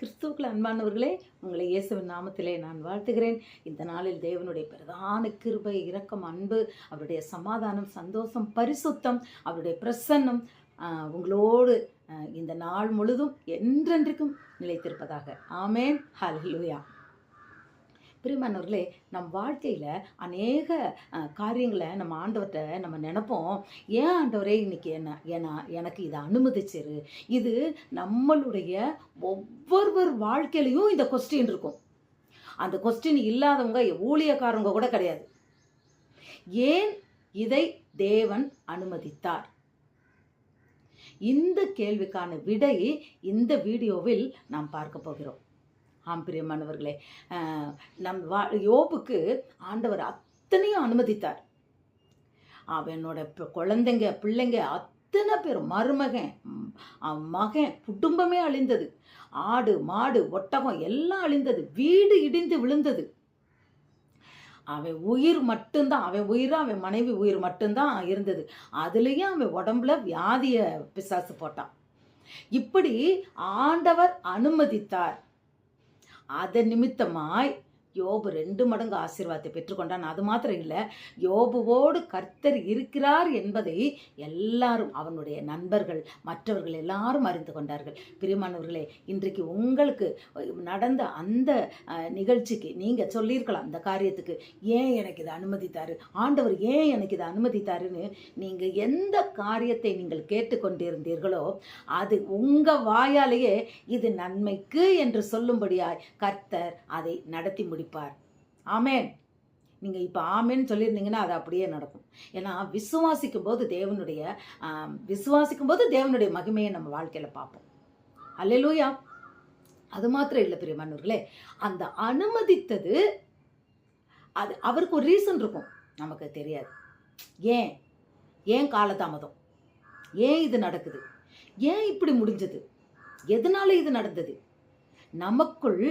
கிறிஸ்துவுக்குள் அன்பானவர்களே உங்களை இயேசுவின் நாமத்திலே நான் வாழ்த்துகிறேன். இந்த நாளில் தேவனுடைய பிரதான கிருபை இரக்கம் அன்பு அவருடைய சமாதானம் சந்தோஷம் பரிசுத்தம் அவருடைய பிரசன்னம் உங்களோடு இந்த நாள் முழுதும் என்றென்றைக்கும் நிலைத்திருப்பதாக. ஆமேன். ஹல்லேலூயா பிரியமானவர்களே நம் வாழ்க்கையில் அநேக காரியங்களை நம்ம ஆண்டவர்கிட்ட நம்ம நினைப்போம். ஏன் ஆண்டவரே இன்னைக்கு என்ன ஏன்னா எனக்கு இதை அனுமதிச்சிரு. இது நம்மளுடைய ஒவ்வொருவர் வாழ்க்கையிலையும் இந்த கொஸ்டின் இருக்கும். அந்த கொஸ்டின் இல்லாதவங்க ஊழியக்காரங்க கூட கிடையாது. ஏன் இதை தேவன் அனுமதித்தார்? இந்த கேள்விக்கான விடை இந்த வீடியோவில் நாம் பார்க்க போகிறோம். ஆம் பிரியமானவர்களே. நம் வா யோபுக்கு ஆண்டவர் அத்தனையும் அனுமதித்தார். அவனோட குழந்தைங்க பிள்ளைங்க அத்தனை பேர் மருமகன் மகன் குடும்பமே அழிந்தது. ஆடு மாடு ஒட்டகம் எல்லாம் அழிந்தது. வீடு இடிந்து விழுந்தது. அவன் உயிர் மட்டும்தான் அவன் உயிரும் அவன் மனைவி உயிர் மட்டும்தான் இருந்தது. அதுலேயும் அவன் உடம்புல வியாதியை பிசாசு போட்டான். இப்படி ஆண்டவர் அனுமதித்தார். அதன் நிமித்தமாய் யோபு ரெண்டு மடங்கு ஆசீர்வாதத்தை பெற்றுக்கொண்டான் அது மாத்திரம் இல்லை யோபுவோடு கர்த்தர் இருக்கிறார் என்பதை எல்லாரும் அவனுடைய நண்பர்கள் மற்றவர்கள் எல்லாரும் அறிந்து கொண்டார்கள். பிரியமானவர்களே இன்றைக்கு உங்களுக்கு நடந்த அந்த நிகழ்ச்சிக்கு நீங்கள் சொல்லியிருக்கலாம் அந்த காரியத்துக்கு. ஏன் எனக்கு இதை அனுமதித்தார்? ஆண்டவர் ஏன் எனக்கு இதை அனுமதித்தாருன்னு நீங்கள் எந்த காரியத்தை நீங்கள் கேட்டுக்கொண்டிருந்தீர்களோ அது உங்கள் வாயாலேயே இது நன்மைக்கு என்று சொல்லும்படியாய் கர்த்தர் அதை நடத்தி முடி முடிப்பார் ஆமேன். நீங்கள் இப்போ ஆமேன்னு சொல்லியிருந்தீங்கன்னா அது அப்படியே நடக்கும். ஏன்னா விசுவாசிக்கும் போது தேவனுடைய விசுவாசிக்கும் போது தேவனுடைய மகிமையை நம்ம வாழ்க்கையில் பார்ப்போம். அல்லேலூயா. அது மாத்திரம் இல்லை பிரியமானவர்களே அந்த அனுமதித்தது அது அவருக்கு ஒரு ரீசன் இருக்கும். நமக்கு தெரியாது. ஏன்? ஏன் காலதாமதம்? ஏன் இது நடக்குது? ஏன் இப்படி முடிஞ்சது? எதனால இது நடந்தது? நமக்குள்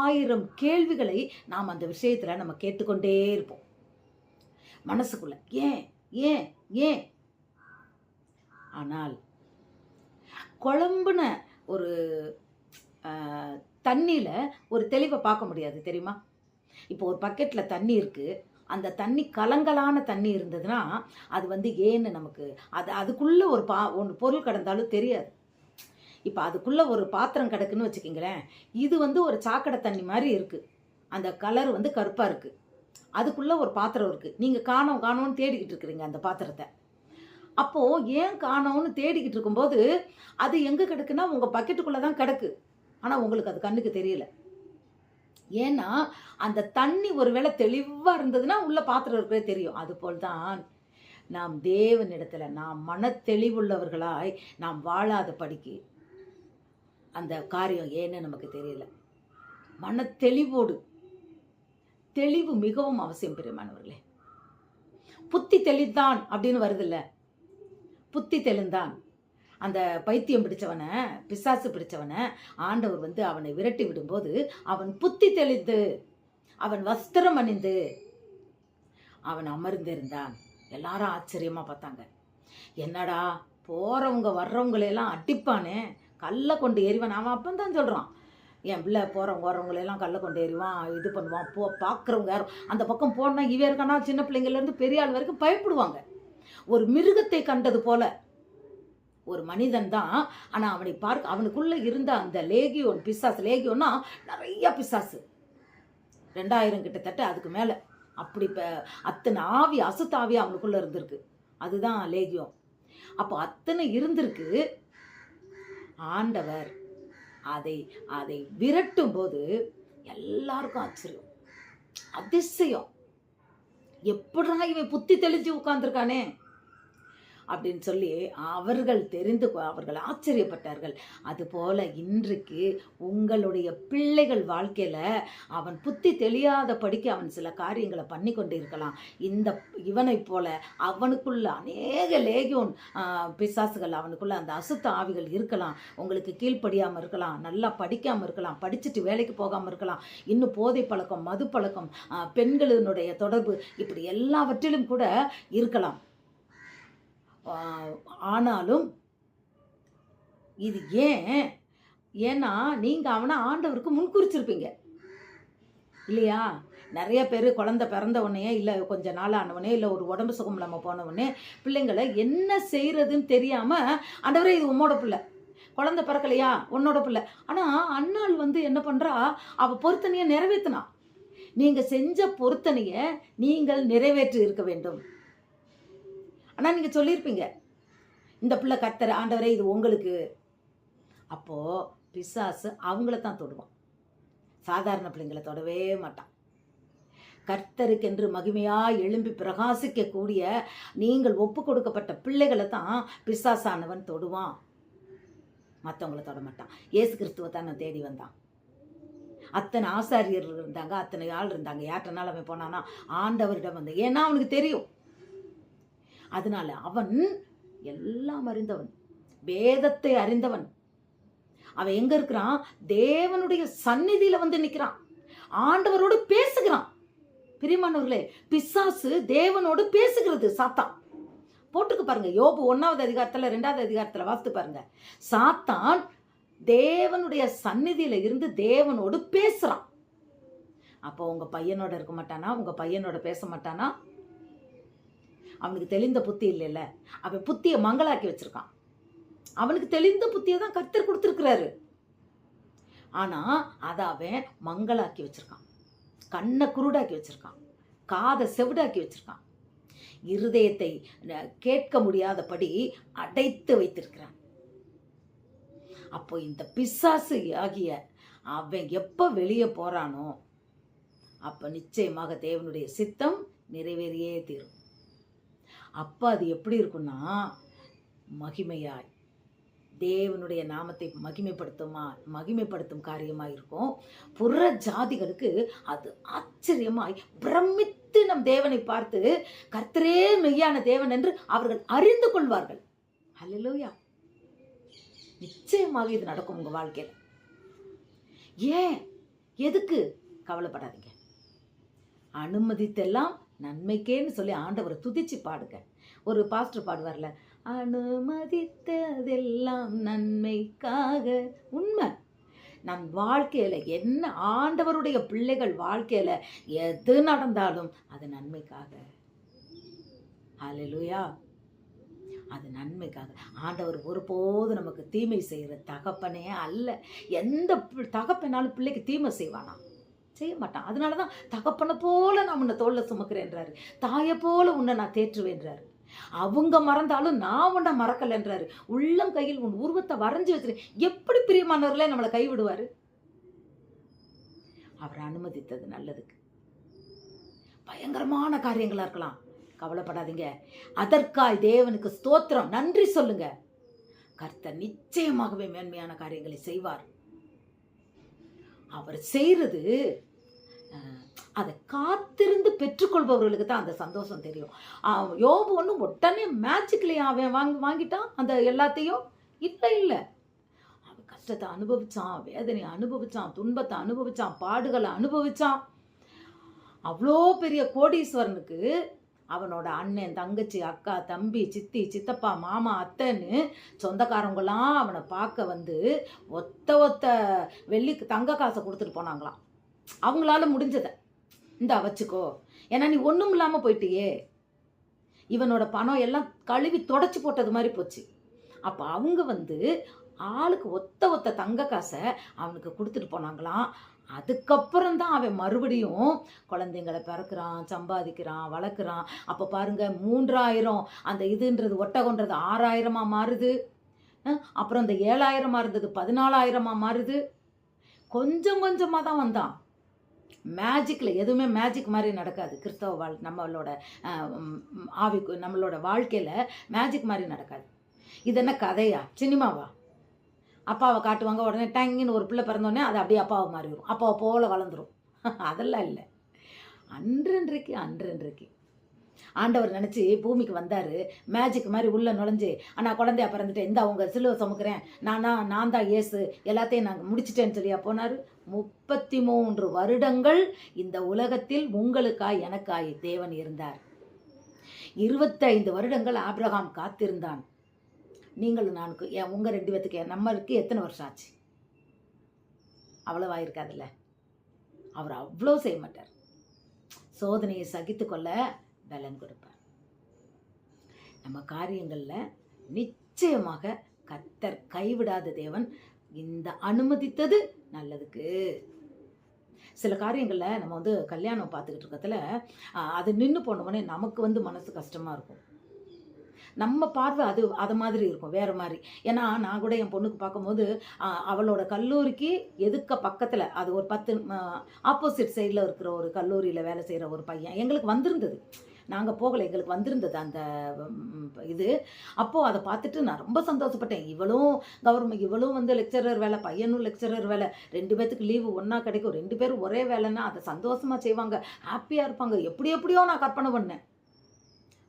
ஆயிரம் கேள்விகளை நாம் அந்த விஷயத்தில் நம்ம கேட்டுக்கொண்டே இருப்போம். மனசுக்குள்ள ஏன் ஏன் ஏன்? ஆனால் குழம்புன ஒரு தண்ணியில் ஒரு தெளிவை பார்க்க முடியாது தெரியுமா? இப்போ ஒரு பக்கெட்டில் தண்ணி இருக்குது அந்த தண்ணி கலங்கலான தண்ணி இருந்ததுன்னா அது வந்து ஏன்னு நமக்கு அது அதுக்குள்ளே ஒரு பா ஒன்று பொருள் கடந்தாலும் தெரியாது. இப்போ அதுக்குள்ளே ஒரு பாத்திரம் கிடக்குன்னு வச்சுக்கிங்களேன் இது வந்து ஒரு சாக்கடை தண்ணி மாதிரி இருக்குது அந்த கலர் வந்து கருப்பாக இருக்குது அதுக்குள்ளே ஒரு பாத்திரம் இருக்குது நீங்கள் காணோம் காணோன்னு தேடிக்கிட்டு இருக்கிறீங்க அந்த பாத்திரத்தை. அப்போது ஏன் காணோம்னு தேடிக்கிட்டு இருக்கும்போது அது எங்கே கிடக்குன்னா உங்கள் பக்கெட்டுக்குள்ளே தான் கிடக்கு. ஆனால் உங்களுக்கு அது கண்ணுக்கு தெரியல. ஏன்னா அந்த தண்ணி ஒருவேளை தெளிவாக இருந்ததுன்னா உள்ள பாத்திரம் இருக்கவே தெரியும். அதுபோல் தான் நாம் தேவனிடத்தில் நாம் மன தெளிவுள்ளவர்களாய் நாம் வாழாத படிக்கு அந்த காரியம் ஏன்னு நமக்கு தெரியல. மன தெளிவோடு தெளிவு மிகவும் அவசியம் பெருமானவர்களே புத்தி தெளிந்தான் அப்படின்னு வருதுல்ல. புத்தி தெளிந்தான். அந்த பைத்தியம் பிடிச்சவனை பிசாசு பிடிச்சவனை ஆண்டவர் வந்து அவனை விரட்டி விடும்போது அவன் புத்தி தெளிந்து அவன் வஸ்திரம் அணிந்து அவன் அமர்ந்திருந்தான். எல்லாரும் ஆச்சரியமாக பார்த்தாங்க. என்னடா போகிறவங்க வர்றவங்களையெல்லாம் அடிப்பானே. கல்லை கொண்டு எறிவான். அவன் அப்போ தான் சொல்கிறான் என் பிள்ளை போகிறவங்க வரவங்களெல்லாம் கல்லை கொண்டு எறிவான் இது பண்ணுவான் போ பார்க்குறவங்க யாரும் அந்த பக்கம் போனால் இவன் இருக்கானா சின்ன பிள்ளைங்கள்லேருந்து பெரிய ஆள் வரைக்கும் பயப்படுவாங்க. ஒரு மிருகத்தை கண்டது போல ஒரு மனிதன் தான் ஆனால் அவனை பார்க்க அவனுக்குள்ளே இருந்த அந்த லேகியோன் பிசாசு லேகியோன்னா நிறைய பிசாசு. ரெண்டாயிரம் கிட்டத்தட்ட அதுக்கு மேலே. அப்படி இப்போ அத்தனை ஆவி அசுத்தாவி அவனுக்குள்ளே இருந்திருக்கு. அதுதான் லேகியம் அப்போ அத்தனை இருந்திருக்கு. ஆண்டவர் அதை அதை விரட்டும் போது எல்லாருக்கும் ஆச்சரியம். அதிசயம். எப்படிடா இவன் புத்தி தெளிஞ்சு உட்காந்துருக்கானே அப்படின்னு சொல்லி அவர்கள் தெரிந்து அவர்கள் ஆச்சரியப்பட்டார்கள். அதுபோல இன்றைக்கு உங்களுடைய பிள்ளைகள் வாழ்க்கையில் அவன் புத்தி தெளியாத படிக்க அவன் சில காரியங்களை பண்ணி கொண்டு இருக்கலாம் இந்த இவனைப் போல அவனுக்குள்ள அநேக லேகியோன் பிசாசுகள் அவனுக்குள்ள அந்த அசுத்த ஆவிகள் இருக்கலாம். உங்களுக்கு கீழ்ப்படியாமல் இருக்கலாம் நல்லா படிக்காமல் இருக்கலாம் படிச்சுட்டு வேலைக்கு போகாமல் இருக்கலாம். இன்னும் போதை பழக்கம் மது பழக்கம் பெண்களினுடைய தொடர்பு இப்படி எல்லாவற்றிலும் கூட இருக்கலாம். ஆனாலும் இது ஏன்? ஏன்னா நீங்கள் அவனை ஆண்டவருக்கு முன்குறிச்சிருப்பீங்க. இல்லையா? நிறைய பேர் குழந்தை பிறந்த உடனே இல்லை கொஞ்ச நாள் ஆனவனே இல்லை ஒரு உடம்பு சுகம் இல்லாமல் போன பிள்ளைங்களை என்ன செய்கிறதுன்னு தெரியாமல் ஆண்டவரே இது உம்மோட பிள்ளை. குழந்த பிறக்கலையா? உன்னோட பிள்ளை. ஆனால் அண்ணாள் வந்து என்ன பண்ணுறா அவள் பொருத்தனையை நிறைவேற்றினா நீங்கள் செஞ்ச பொருத்தனையை நீங்கள் நிறைவேற்றி இருக்க வேண்டும். ஆனால் நீங்கள் சொல்லியிருப்பீங்க. இந்த பிள்ளை கர்த்தர் ஆண்டவரே இது உங்களுக்கு. அப்போது பிசாசு அவங்கள தான் தொடுவான். சாதாரண பிள்ளைங்களை தொடவே மாட்டான். கர்த்தருக்கென்று மகிமையாக எழும்பி பிரகாசிக்கக்கூடிய நீங்கள் ஒப்பு கொடுக்கப்பட்ட பிள்ளைகளை தான் பிசாசானவன் தொடுவான். மற்றவங்கள தொட மாட்டான். இயேசு கிறிஸ்துவை தான் நான் தேடி வந்தான். அத்தனை ஆசாரியர்கள் இருந்தாங்க அத்தனை ஆள் இருந்தாங்க. யார்கிட்டனாலும் அவன் போனானா ஆண்டவரிடம் வந்து ஏன்னா அவனுக்கு தெரியும். அதனால அவன் எல்லாம் அறிந்தவன். வேதத்தை அறிந்தவன். அவன் எங்க இருக்கிறான்? தேவனுடைய சந்நிதியில வந்து நிற்கிறான் ஆண்டவரோடு பேசுகிறான். பிரிமானவர்களே பிசாசு தேவனோடு பேசுகிறது சாத்தான். போட்டுக்கு பாருங்க யோபு ஒன்னாவது அதிகாரத்துல ரெண்டாவது அதிகாரத்துல வாசித்து பாருங்க. சாத்தான் தேவனுடைய சந்நிதியில இருந்து தேவனோடு பேசுறான். அப்போ உங்க பையனோட இருக்க மாட்டானா? உங்க பையனோட பேச மாட்டானா? அவனுக்கு தெளிந்த புத்தி இல்லைல்ல? அவன் புத்தியை மங்களாக்கி வச்சிருக்கான். அவனுக்கு தெளிந்த புத்தியை தான் கத்தர் கொடுத்துருக்கிறாரு. ஆனால் அதை அவன் மங்களாக்கி வச்சிருக்கான். கண்ணை குருடாக்கி வச்சிருக்கான். காதை செவிடாக்கி வச்சிருக்கான். இருதயத்தை கேட்க முடியாதபடி அடைத்து வைத்திருக்கிறான். அப்போ இந்த பிசாசு ஆகிய அவன் எப்போ வெளியே போகிறானோ அப்போ நிச்சயமாக தேவனுடைய சித்தம் நிறைவேறியே தீரும். அப்போ அது எப்படி இருக்கும்னா மகிமையாய். தேவனுடைய நாமத்தை மகிமைப்படுத்துமா மகிமைப்படுத்தும் காரியமாக இருக்கும். புற ஜாதிகளுக்கு அது ஆச்சரியமாய் பிரமித்து நம் தேவனை பார்த்து கர்த்தரே மெய்யான தேவன் என்று அவர்கள் அறிந்து கொள்வார்கள். ஹalleluya நிச்சயமாக இது நடக்கும் உங்கள் வாழ்க்கையில். ஏன்? எதுக்கு? கவலைப்படாதீங்க. அனுமதித்தெல்லாம் நன்மைக்கேன்னு சொல்லி ஆண்டவரை துதிச்சு பாடுங்க. ஒரு பாஸ்டர் பாடுவார்ல அனுமதித்ததெல்லாம் நன்மைக்காக. உண்மை. நம் வாழ்க்கையில் என்ன ஆண்டவருடைய பிள்ளைகள் வாழ்க்கையில் எது நடந்தாலும் அது நன்மைக்காக. ஹalleluya. அது நன்மைக்காக. ஆண்டவர் ஒருபோது நமக்கு தீமை செய்கிற தகப்பனே அல்ல. எந்த தகப்பனாலும் பிள்ளைக்கு தீமை செய்வானா? செய்ய மாட்டான். அதனால தான் தகப்பனை போல நான் உன்னை தோல்ல சுமக்கிறேன்றாரு. தாயை போல உன்னை நான் தேற்றுவேன்றாரு. அவங்க மறந்தாலும் நான் உன்னை மறக்கலைன்றாரு. உள்ளம் கையில் உன் உருவத்தை வரைஞ்சி வச்சிருக்கேன் எப்படி பிரியமானவர்களே நம்மளை கைவிடுவார்? அவர் அனுமதித்தது நல்லதுக்கு. பயங்கரமான காரியங்களாக இருக்கலாம். கவலைப்படாதீங்க. அதற்காய் தேவனுக்கு ஸ்தோத்திரம். நன்றி சொல்லுங்க. கர்த்தர் நிச்சயமாகவே மேன்மையான காரியங்களை செய்வார். அவர் செய்கிறது அதை காத்திருந்து பெற்றுக்கொள்பவர்களுக்கு தான் அந்த சந்தோஷம் தெரியும். யோபு ஒன்றும் உடனே மேஜிக்லேயே அவன் வாங்கி வாங்கிட்டான். அந்த எல்லாத்தையும் இல்லை இல்லை. அவன் கஷ்டத்தை அனுபவிச்சான் வேதனையை அனுபவிச்சான் துன்பத்தை அனுபவிச்சான் பாடுகளை அனுபவிச்சான். அவ்வளோ பெரிய கோடீஸ்வரனுக்கு அவனோட அண்ணன் தங்கச்சி அக்கா தம்பி சித்தி சித்தப்பா மாமா அத்தைன்னு சொந்தக்காரவங்களாம் அவனை பார்க்க வந்து ஒத்த ஒத்த வெள்ளிக்கு தங்க காசை கொடுத்துட்டு போனாங்களாம். அவங்களால முடிஞ்சதை. இந்த வச்சுக்கோ. ஏன்னா நீ ஒன்றும் இல்லாமல் போயிட்டியே. இவனோட பணம் எல்லாம் கழுவி தொடச்சி போட்டது மாதிரி போச்சு. அப்போ அவங்க வந்து ஆளுக்கு ஒத்த ஒத்த தங்க காசை அவனுக்கு கொடுத்துட்டு போனாங்களாம். அதுக்கப்புறம் தான் அவன் மறுபடியும் குழந்தைங்களை பிறக்கிறான் சம்பாதிக்கிறான் வளர்க்குறான். அப்போ பாருங்க மூன்றாயிரம் அந்த இதுன்றது ஒட்டகன்றது ஆறாயிரமாக மாறுது. அப்புறம் இந்த ஏழாயிரமாக இருந்தது பதினாலாயிரமாக மாறுது. கொஞ்சம் கொஞ்சமாக தான் வந்தான். மேஜிக்கில் எதுவுமே மேஜிக் மாதிரி நடக்காது. கிறிஸ்தவ வாழ் நம்மளோட ஆவிக்கு நம்மளோட வாழ்க்கையில் மேஜிக் மாதிரி நடக்காது. இது என்ன கதையா? சினிமாவா? அப்பாவை காட்டுவாங்க உடனே டங்கின்னு ஒரு பிள்ளை பிறந்தோடனே அது அப்படியே அப்பாவை மாறிடும் அப்பாவை போல வளர்ந்துரும். அதெல்லாம் இல்லை. அன்றன்றைக்கு அன்றன்றைக்கு. ஆண்டவர் நினச்சி பூமிக்கு வந்தார். மேஜிக் மாதிரி உள்ளே நுழைஞ்சு ஆனால் குழந்தையா பிறந்துட்டேன். இந்த அவங்க சிலுவை சுமக்கிறேன். நானா நான் தான் ஏசு எல்லாத்தையும் நாங்கள் முடிச்சிட்டேன்னு சொல்லியா போனார். முப்பத்தி மூன்று வருடங்கள் இந்த உலகத்தில் உங்களுக்காய் எனக்காய் தேவன் இருந்தார். இருபத்தைந்து வருடங்கள் ஆபிரகாம் காத்திருந்தான். நீங்களும் நான் என் உங்கள் ரெண்டு பேத்துக்கு நம்மளுக்கு எத்தனை வருஷம் ஆச்சு? அவ்வளவா இருக்காதுல்ல? அவர் அவ்வளோ செய்ய மாட்டார். சோதனையை சகித்து கொள்ள பலன் கொடுப்பார். நம்ம காரியங்களில் நிச்சயமாக கத்தர் கைவிடாத தேவன் இந்த அனுமதித்தது நல்லதுக்கு. சில காரியங்களில் நம்ம வந்து கல்யாணம் பார்த்துக்கிட்டு இருக்கிறதுல அது நின்று போனோடனே நமக்கு வந்து மனசு கஷ்டமாக இருக்கும். நம்ம பார்வை அது அது மாதிரி இருக்கும் வேறு மாதிரி. ஏன்னா நான் கூட என் பொண்ணுக்கு பார்க்கும்போது அவளோட கல்லூரிக்கு எதுக்க பக்கத்தில் அது ஒரு பத்து ஆப்போசிட் சைடில் இருக்கிற ஒரு கல்லூரியில் வேலை செய்கிற ஒரு பையன். எங்களுக்கு வந்திருந்தது. நாங்கள் போகலை எங்களுக்கு வந்திருந்தது அந்த இது. அப்போது அதை பார்த்துட்டு நான் ரொம்ப சந்தோஷப்பட்டேன். இவளும் கவர்மெண்ட் இவளும் வந்து லெக்சரர் வேலை பையனும் லெக்சரர் வேலை. ரெண்டு பேத்துக்கு லீவு ஒன்றா கிடைக்கும். ரெண்டு பேரும் ஒரே வேலைன்னா அதை சந்தோஷமாக செய்வாங்க. ஹாப்பியாக இருப்பாங்க. எப்படி எப்படியோ நான் கற்பனை பண்ணேன்.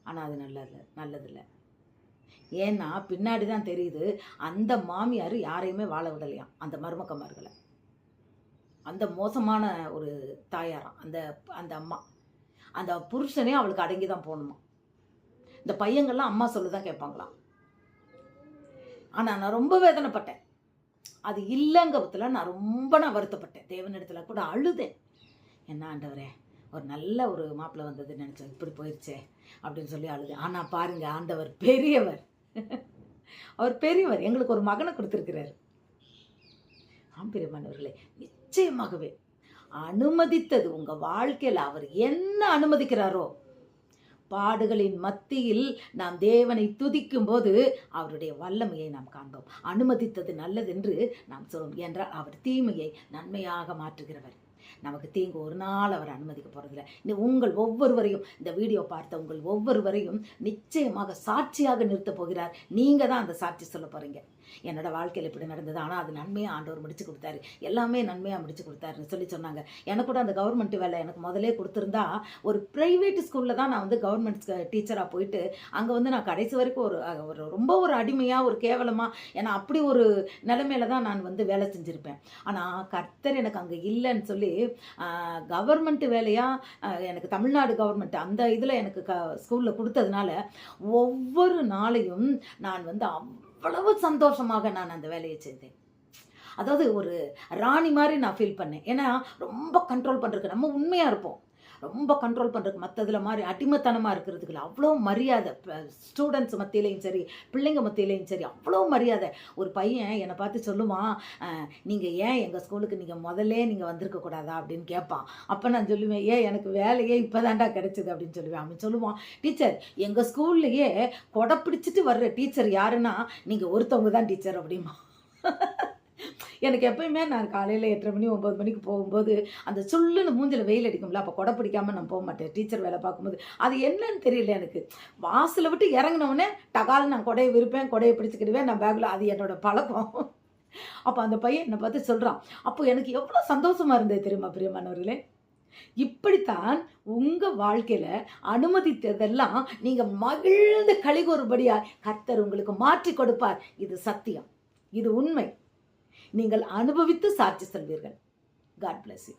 ஆனால் அது நல்லது நல்லதில்லை. ஏன்னா பின்னாடி தான் தெரியுது அந்த மாமியார் யாரையுமே வாழ விடலையாம் அந்த மருமக்கமார்களை அந்த மோசமான ஒரு தாயாராம் அந்த அந்த அம்மா. அந்த புருஷனே அவளுக்கு அடங்கி தான் போகணுமா? இந்த பையங்கள்லாம் அம்மா சொல்லி தான் கேட்பாங்களாம். ஆனால் நான் ரொம்ப வேதனைப்பட்டேன். அது இல்லைங்கிறதுல நான் ரொம்ப நான் வருத்தப்பட்டேன். தேவனிடத்தில் கூட அழுதேன். என்ன ஆண்டவரே ஒரு நல்ல ஒரு மாப்பிள்ளை வந்தது நினச்சேன். இப்படி போயிடுச்சே அப்படின்னு சொல்லி அழுதேன். ஆனால் பாருங்க ஆண்டவர் பெரியவர். அவர் பெரியவர். எங்களுக்கு ஒரு மகனை கொடுத்துருக்கிறார். ஆம்பிரியமானவர்களே நிச்சயமாகவே அனுமதித்தது. உங்க வாழ்க்கையில் அவர் என்ன அனுமதிக்கிறாரோ? பாடுகளின் மத்தியில் நாம் தேவனை துதிக்கும் போது அவருடைய வல்லமையை நாம் காண்போம். அனுமதித்தது நல்லதென்று நாம் சொல்லும் என்றால் அவர் தீமையை நன்மையாக மாற்றுகிறவர். நமக்கு தீங்கு ஒரு நாள் அவர் அனுமதிக்க போறதில்ல. இந்த உங்கள் ஒவ்வொருவரையும் இந்த வீடியோ பார்த்த உங்கள் ஒவ்வொருவரையும் நிச்சயமாக சாட்சியாக நிறுத்தப் போகிறார். நீங்க தான் அந்த சாட்சி சொல்ல போறீங்க. என்னோட வாழ்க்கையில் இப்படி நடந்தது. ஆனால் அது நன்மையாக ஆண்டவர் முடிச்சு கொடுத்தாரு. எல்லாமே நன்மையாக முடிச்சு கொடுத்தாருன்னு சொல்லி சொன்னாங்க. எனக்கு கூட அந்த கவர்மெண்ட் வேலை எனக்கு முதலே கொடுத்துருந்தா ஒரு ப்ரைவேட் ஸ்கூலில் தான் நான் வந்து கவர்மெண்ட் டீச்சராக போயிட்டு அங்கே வந்து நான் கடைசி வரைக்கும் ஒரு ஒரு ரொம்ப ஒரு அடிமையாக ஒரு கேவலமாக ஏன்னா அப்படி ஒரு நிலைமையில தான் நான் வந்து வேலை செஞ்சுருப்பேன். ஆனால் கர்த்தர் எனக்கு அங்கே இல்லைன்னு சொல்லி கவர்மெண்ட் வேலையாக எனக்கு தமிழ்நாடு கவர்மெண்ட் அந்த இதில் எனக்கு க ஸ்கூலில் கொடுத்ததுனால ஒவ்வொரு நாளையும் நான் வந்து அவ்வளவு சந்தோஷமாக நான் அந்த வேலையை செய்தேன். அதாவது ஒரு ராணி மாதிரி நான் ஃபீல் பண்ணேன். ஏன்னா ரொம்ப கண்ட்ரோல் பண்ணுறதுக்கு நம்ம உண்மையாக இருப்போம். ரொம்ப கண்ட்ரோல் பண்ணுறதுக்கு மற்றதில் மாதிரி அடிமைத்தனமாக இருக்கிறதுக்கு அவ்வளோ மரியாதை. ஸ்டூடெண்ட்ஸ் மத்தியிலையும் சரி பிள்ளைங்க மத்தியிலையும் சரி அவ்வளோ மரியாதை. ஒரு பையன் என்னை பார்த்து சொல்லுவான் நீங்கள் ஏன் எங்கள் ஸ்கூலுக்கு நீங்கள் முதல்ல நீங்கள் வந்திருக்க கூடாதா? அப்படின்னு கேட்பான். அப்போ நான் சொல்லுவேன் ஏன் எனக்கு வேலையே இப்போ தாண்டா கிடச்சிது அப்படின்னு சொல்லுவேன். அவன் சொல்லுவான் டீச்சர் எங்கள் ஸ்கூல்லையே கொடை பிடிச்சிட்டு வர்ற டீச்சர் யாருன்னா நீங்கள் ஒருத்தவங்க தான் டீச்சர் அப்படிமா எனக்கு எப்பயுமே நான் காலையில் எட்டரை மணி ஒம்பது மணிக்கு போகும்போது அந்த சுள்ளுன்னு மூஞ்சில் வெயில் அடிக்கும்ல அப்போ கொடை பிடிக்காம நான் போக மாட்டேன். டீச்சர் வேலை பார்க்கும்போது. அது என்னன்னு தெரியல எனக்கு. வாசலை விட்டு இறங்கினவுடனே டகால் நான் கொடையை விருப்பேன் கொடையை பிடிச்சிக்கிடுவேன் நான் பேக்கில் அது என்னோட பழக்கம். அப்போ அந்த பையன் என்னை பார்த்து சொல்கிறான் அப்போ எனக்கு எவ்வளோ சந்தோஷமாக இருந்தது தெரியுமா பிரியமானவர்களே இப்படித்தான் உங்க வாழ்க்கையில அனுமதித்ததெல்லாம் நீங்க மகிழ்ந்து கழிகொருபடியா கர்த்தர் உங்களுக்கு மாற்றி கொடுப்பார். இது சத்தியம். இது உண்மை. நீங்கள் அனுபவித்து சாட்சி செல்வீர்கள். God bless you